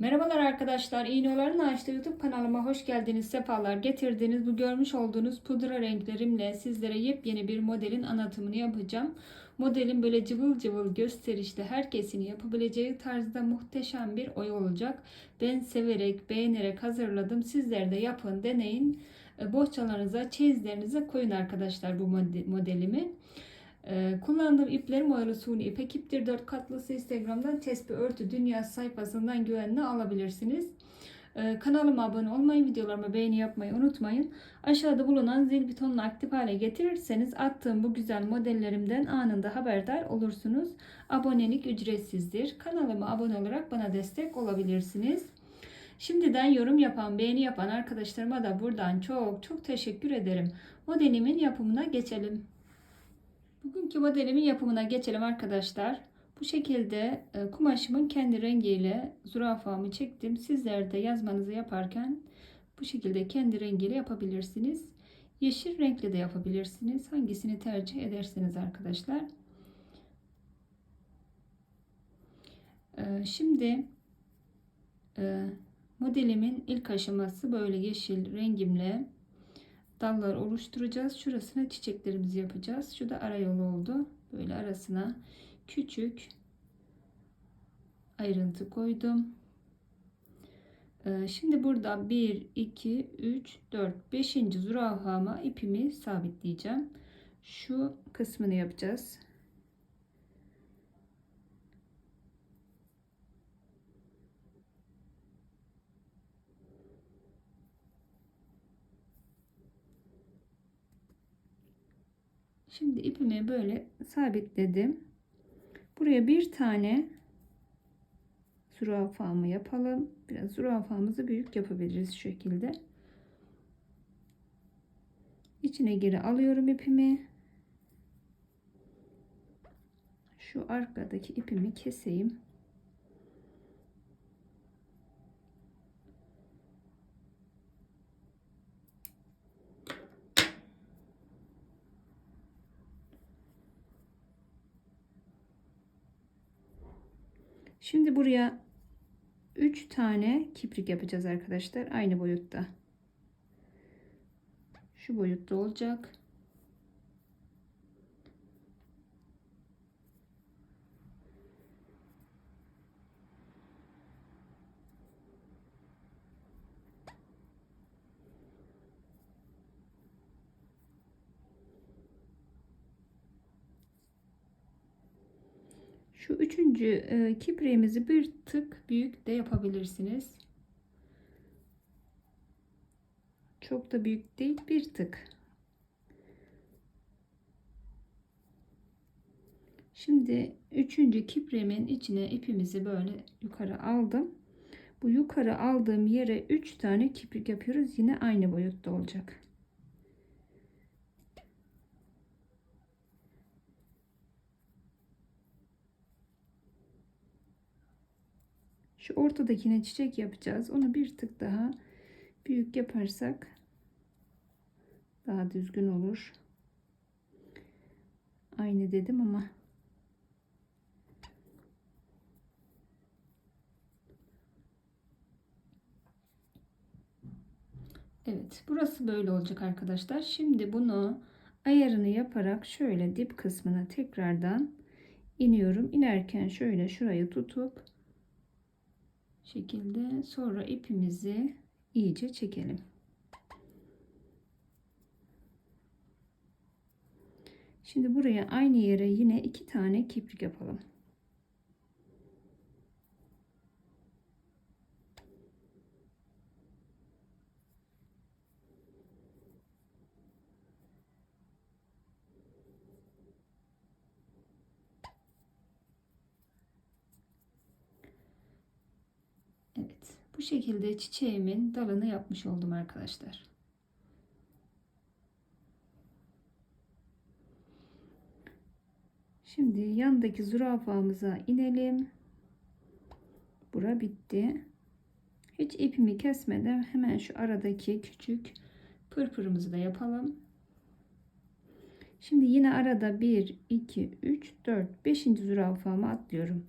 Merhabalar arkadaşlar. İğnelerin Ağaçta YouTube kanalıma hoş geldiniz. Sefalar getirdiniz. Bu görmüş olduğunuz pudra renklerimle sizlere yepyeni bir modelin anlatımını yapacağım. Modelin böyle cıvıl cıvıl gösterişli herkesin yapabileceği tarzda muhteşem bir oy olacak. Ben severek, beğenerek hazırladım. Sizler de yapın, deneyin. E, Bohçalarınıza, çeyizlerinize koyun arkadaşlar bu mode- modelimi. Ee, kullandığım iplerim oyalı suni ipek iptir. 4 katlısı Instagram'dan tespih örtü dünya sayfasından güvenle alabilirsiniz. Ee, kanalıma abone olmayı, videolarıma beğeni yapmayı unutmayın. Aşağıda bulunan zil butonunu aktif hale getirirseniz attığım bu güzel modellerimden anında haberdar olursunuz. Abonelik ücretsizdir. Kanalıma abone olarak bana destek olabilirsiniz. Şimdiden yorum yapan, beğeni yapan arkadaşlarıma da buradan çok çok teşekkür ederim. Modelimin yapımına geçelim. Bugünkü modelimin yapımına geçelim arkadaşlar. Bu şekilde e, kumaşımın kendi rengiyle zürafamı çektim. Sizler de yazmanızı yaparken bu şekilde kendi rengiyle yapabilirsiniz. Yeşil renkli de yapabilirsiniz. Hangisini tercih ederseniz arkadaşlar. E, Şimdi e, modelimin ilk aşaması böyle yeşil rengimle dallar oluşturacağız. Şurasına çiçeklerimizi yapacağız. Şu da ara yolu oldu. Böyle arasına küçük ayrıntı koydum. Ee, Şimdi burada 1, 2, 3, 4, 5. zürafama ipimi sabitleyeceğim. Şu kısmını yapacağız. Şimdi ipimi böyle sabitledim. Buraya bir tane zürafamı yapalım. Biraz zürafamızı büyük yapabiliriz şu şekilde. İçine geri alıyorum ipimi. Şu arkadaki ipimi keseyim. Şimdi buraya 3 tane kiprik yapacağız arkadaşlar. Aynı boyutta. Şu boyutta olacak. Şu üçüncü e, kipriğimizi bir tık büyük de yapabilirsiniz. Çok da büyük değil bir tık. Şimdi üçüncü kipriğimin içine ipimizi böyle yukarı aldım. Bu yukarı aldığım yere 3 tane kiprik yapıyoruz. Yine aynı boyutta olacak. Şu ortadakine çiçek yapacağız. Onu bir tık daha büyük yaparsak daha düzgün olur. Aynı dedim ama Evet, burası böyle olacak arkadaşlar. Şimdi bunu ayarını yaparak şöyle dip kısmına tekrardan iniyorum. İnerken şöyle şurayı tutup şekilde sonra ipimizi iyice çekelim. Şimdi buraya aynı yere yine iki tane kiprik yapalım. Evet, bu şekilde çiçeğimin dalını yapmış oldum arkadaşlar. Şimdi yandaki zürafamıza inelim. Bura bitti. Hiç ipimi kesmeden hemen şu aradaki küçük pırpırımızı da yapalım. Şimdi yine arada 1, 2, 3, 4, 5. zürafamı atlıyorum.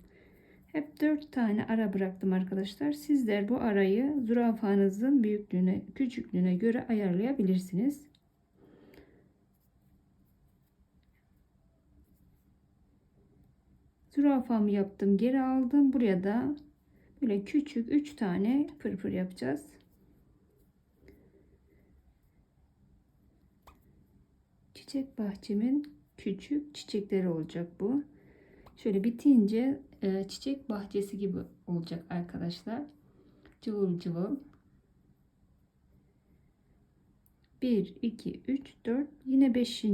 Hep 4 tane ara bıraktım arkadaşlar. Sizler bu arayı zürafanızın büyüklüğüne, küçüklüğüne göre ayarlayabilirsiniz. Zürafamı yaptım, geri aldım. Buraya da böyle küçük 3 tane pırpır yapacağız. Çiçek bahçemin küçük çiçekleri olacak bu. Şöyle bitince e, çiçek bahçesi gibi olacak arkadaşlar. Cıvıl cıvıl. 1, 2, 3, 4. Yine 5.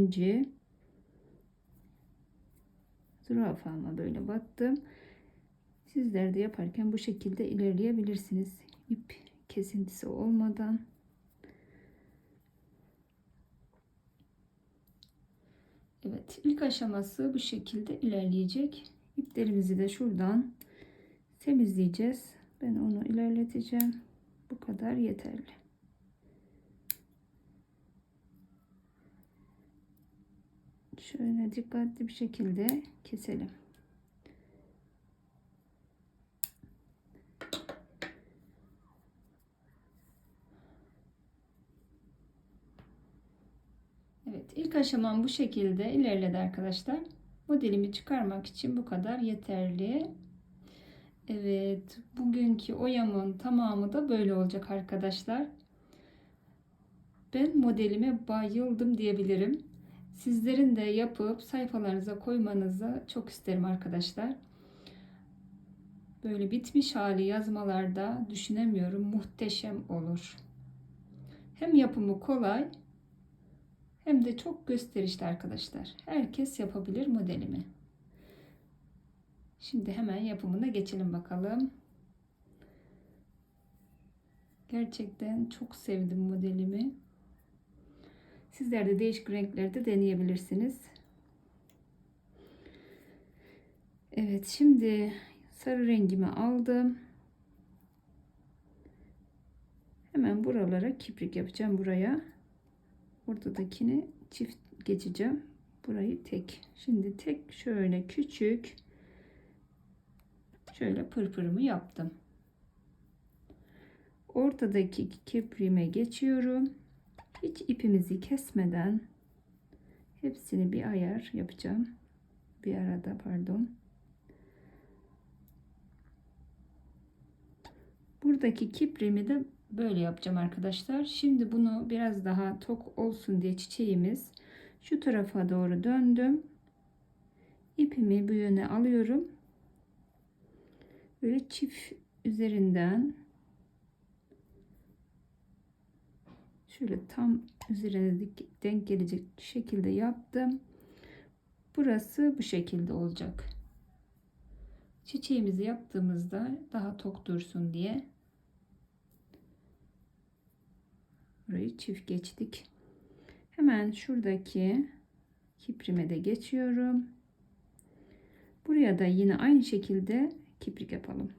Zürafama böyle battım. Sizler de yaparken bu şekilde ilerleyebilirsiniz. İp kesintisi olmadan. Evet ilk aşaması bu şekilde ilerleyecek. İplerimizi de şuradan temizleyeceğiz. Ben onu ilerleteceğim. Bu kadar yeterli. Şöyle dikkatli bir şekilde keselim. Evet ilk aşamam bu şekilde ilerledi arkadaşlar. Modelimi çıkarmak için bu kadar yeterli. Evet bugünkü oyamın tamamı da böyle olacak arkadaşlar. Ben modelime bayıldım diyebilirim. Sizlerin de yapıp sayfalarınıza koymanızı çok isterim arkadaşlar. Böyle bitmiş hali yazmalarda düşünemiyorum muhteşem olur. Hem yapımı kolay hem de çok gösterişli arkadaşlar. Herkes yapabilir modelimi. Şimdi hemen yapımına geçelim bakalım. Gerçekten çok sevdim modelimi. Sizler de değişik renklerde deneyebilirsiniz. Evet şimdi sarı rengimi aldım. Hemen buralara kiprik yapacağım buraya. Ortadakini çift geçeceğim. Burayı tek. Şimdi tek şöyle küçük şöyle pırpırımı yaptım. Ortadaki kipriğime geçiyorum. Hiç ipimizi kesmeden hepsini bir ayar yapacağım. Bir arada pardon. Buradaki kiprimi de böyle yapacağım arkadaşlar. Şimdi bunu biraz daha tok olsun diye çiçeğimiz şu tarafa doğru döndüm. İpimi bu yöne alıyorum. Böyle çift üzerinden şöyle tam üzerine denk gelecek şekilde yaptım. Burası bu şekilde olacak. Çiçeğimizi yaptığımızda daha tok dursun diye burayı çift geçtik. Hemen şuradaki kiprime de geçiyorum. Buraya da yine aynı şekilde kiprik yapalım.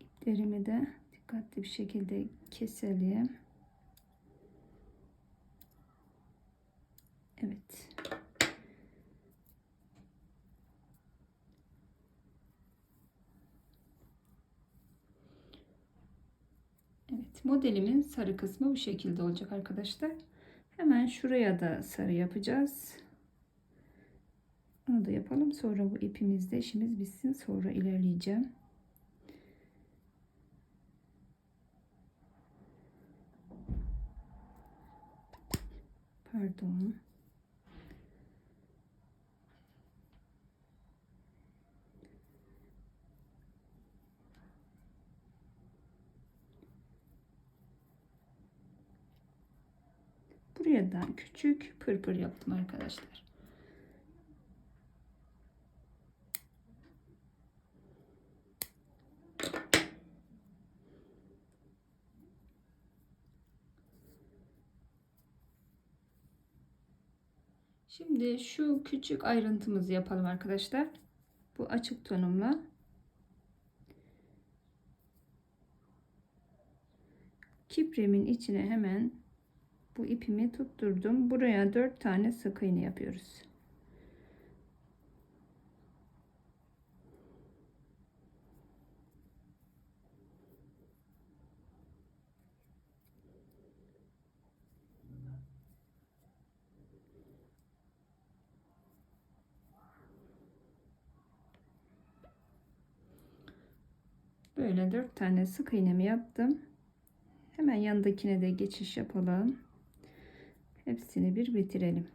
İplerimi de dikkatli bir şekilde keselim. Evet. Evet modelimin sarı kısmı bu şekilde olacak arkadaşlar. Hemen şuraya da sarı yapacağız. Onu da yapalım. Sonra bu ipimizde işimiz bitsin. Sonra ilerleyeceğim. Pardon. Buraya da küçük pırpır yaptım arkadaşlar. Şimdi şu küçük ayrıntımızı yapalım arkadaşlar. Bu açık tonumla kipremin içine hemen bu ipimi tutturdum. Buraya 4 tane sık iğne yapıyoruz. Böyle 4 tane sık iğnemi yaptım. Hemen yanındakine de geçiş yapalım. Hepsini bir bitirelim.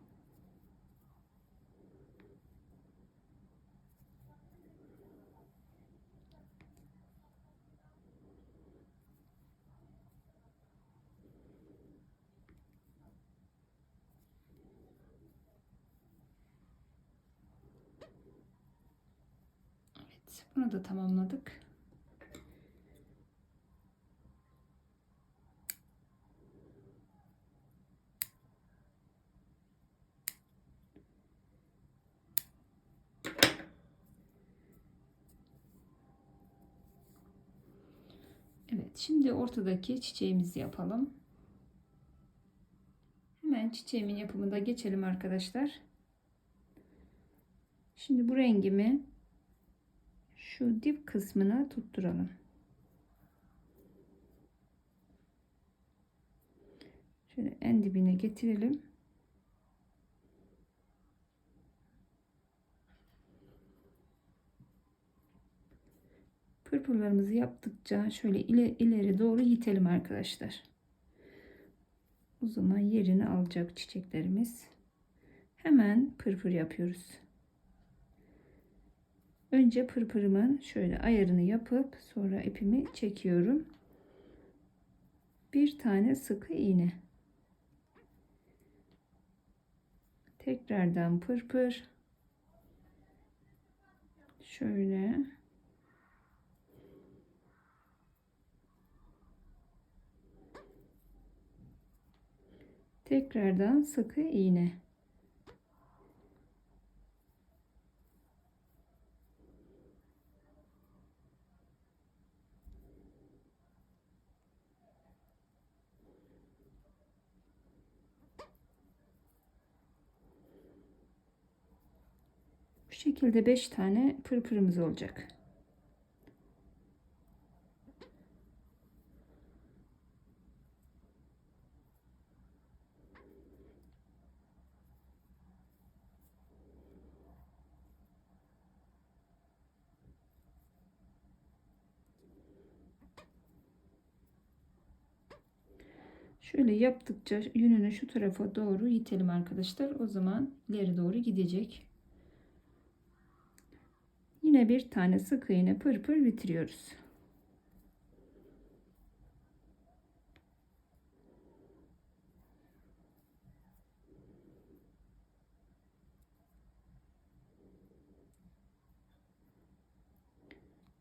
Evet, bunu da tamamladık. Evet şimdi ortadaki çiçeğimizi yapalım. Hemen çiçeğimin yapımında geçelim arkadaşlar. Şimdi bu rengimi şu dip kısmına tutturalım. Şöyle en dibine getirelim. Pırpırlarımızı yaptıkça şöyle ileri, ileri doğru itelim arkadaşlar. O zaman yerini alacak çiçeklerimiz. Hemen pırpır yapıyoruz. Önce pırpırımın şöyle ayarını yapıp sonra ipimi çekiyorum. Bir tane sıkı iğne. Tekrardan pırpır. Şöyle tekrardan sıkı iğne Bu şekilde 5 tane pırpırımız olacak. Şöyle yaptıkça yönünü şu tarafa doğru itelim arkadaşlar. O zaman ileri doğru gidecek. Yine bir tane sık iğne pırpır bitiriyoruz.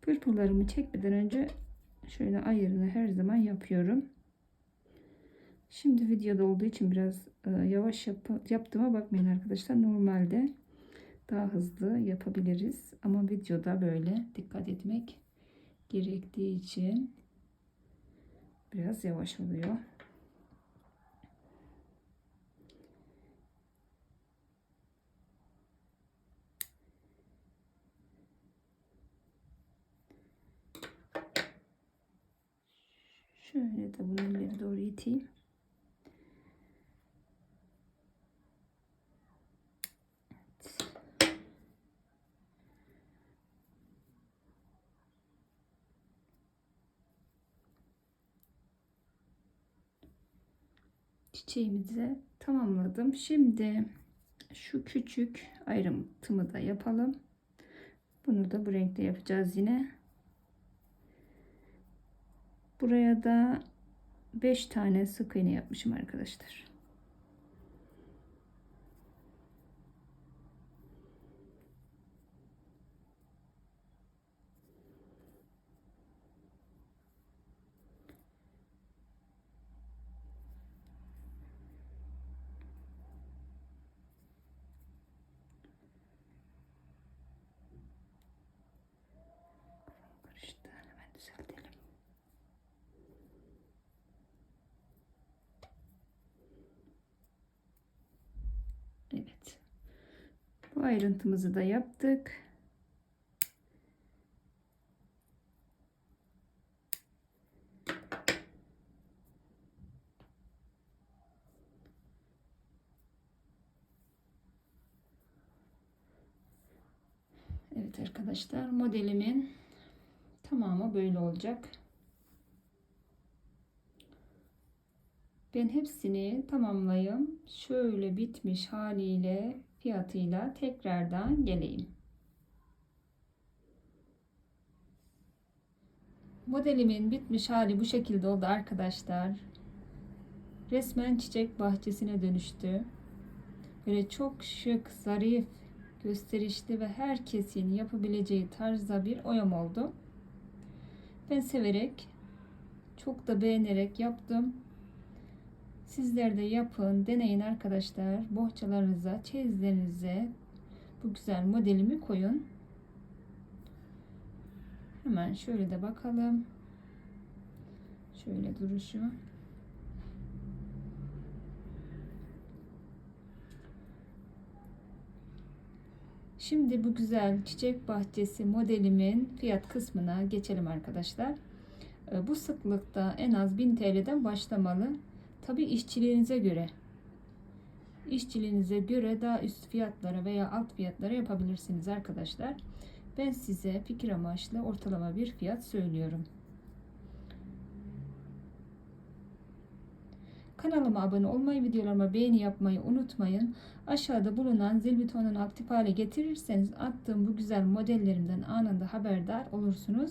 Pırpırlarımı çekmeden önce şöyle ayarını her zaman yapıyorum. Şimdi videoda olduğu için biraz e, yavaş yap yaptığıma bakmayın arkadaşlar. Normalde daha hızlı yapabiliriz. Ama videoda böyle dikkat etmek gerektiği için biraz yavaş oluyor. Şöyle de bunu ileri doğru iteyim. Çiçeğimizi tamamladım. Şimdi şu küçük ayrıntımı da yapalım. Bunu da bu renkte yapacağız yine. Buraya da 5 tane sık iğne yapmışım arkadaşlar. Ayrıntımızı da yaptık. Evet arkadaşlar modelimin tamamı böyle olacak. Ben hepsini tamamlayayım. Şöyle bitmiş haliyle fiyatıyla tekrardan geleyim. Modelimin bitmiş hali bu şekilde oldu arkadaşlar. Resmen çiçek bahçesine dönüştü. Böyle çok şık, zarif, gösterişli ve herkesin yapabileceği tarzda bir oyam oldu. Ben severek, çok da beğenerek yaptım. Sizler de yapın, deneyin arkadaşlar. Bohçalarınıza, çeyizlerinize bu güzel modelimi koyun. Hemen şöyle de bakalım. Şöyle duruşu. Şimdi bu güzel çiçek bahçesi modelimin fiyat kısmına geçelim arkadaşlar. Ee, Bu sıklıkta en az 1000 TL'den başlamalı. Tabi işçiliğinize göre. İşçiliğinize göre daha üst fiyatlara veya alt fiyatlara yapabilirsiniz arkadaşlar. Ben size fikir amaçlı ortalama bir fiyat söylüyorum. Kanalıma abone olmayı, videolarıma beğeni yapmayı unutmayın. Aşağıda bulunan zil butonunu aktif hale getirirseniz attığım bu güzel modellerimden anında haberdar olursunuz.